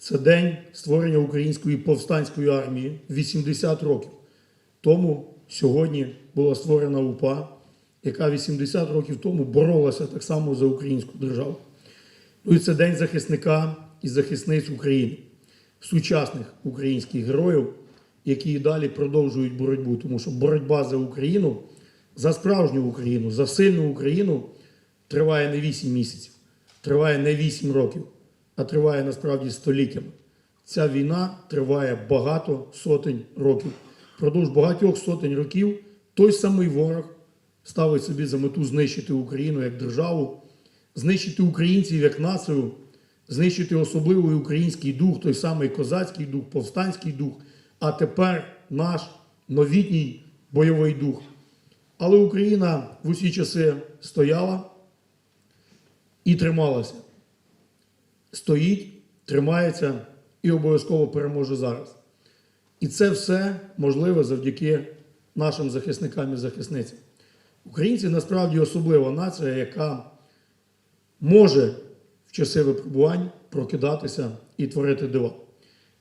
Це день створення української повстанської армії 80 років. Тому сьогодні була створена УПА, яка 80 років тому боролася так само за українську державу. Ну і це день захисника і захисниць України, сучасних українських героїв, які і далі продовжують боротьбу, тому що боротьба за Україну, за справжню Україну, за сильну Україну триває не 8 місяців, триває не 8 років, а триває насправді століттями. Ця війна триває багато сотень років. Впродовж багатьох сотень років той самий ворог ставить собі за мету знищити Україну як державу, знищити українців як націю, знищити особливий український дух, той самий козацький дух, повстанський дух, а тепер наш новітній бойовий дух. Але Україна в усі часи стояла і трималася. Стоїть, тримається і обов'язково переможе зараз. І це все можливе завдяки нашим захисникам і захисницям. Українці насправді особлива нація, яка може в часи випробувань прокидатися і творити дива.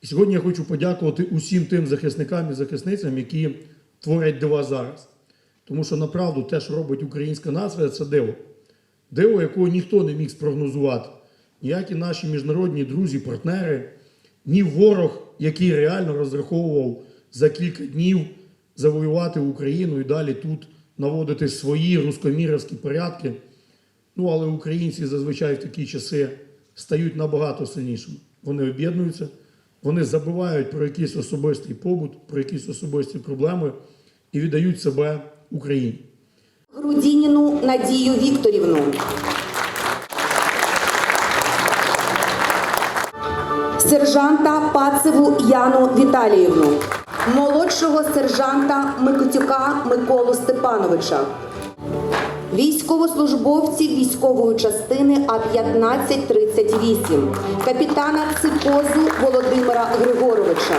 І сьогодні я хочу подякувати усім тим захисникам і захисницям, які творять дива зараз. Тому що направду те, що робить українська нація, це диво. Диво, якого ніхто не міг спрогнозувати. Ніякі наші міжнародні друзі, партнери, ні ворог, який реально розраховував за кілька днів завоювати Україну і далі тут наводити свої рускоміровські порядки. Ну, але українці зазвичай в такі часи стають набагато сильнішими. Вони об'єднуються, вони забувають про якийсь особистий побут, про якісь особисті проблеми і віддають себе Україні. Грудініну Надію Вікторівну. Сержанта Пацеву Яну Віталіївну. Молодшого сержанта Микотюка Миколу Степановича. військовослужбовці військової частини А-1538, капітана Цикозу Володимира Григоровича,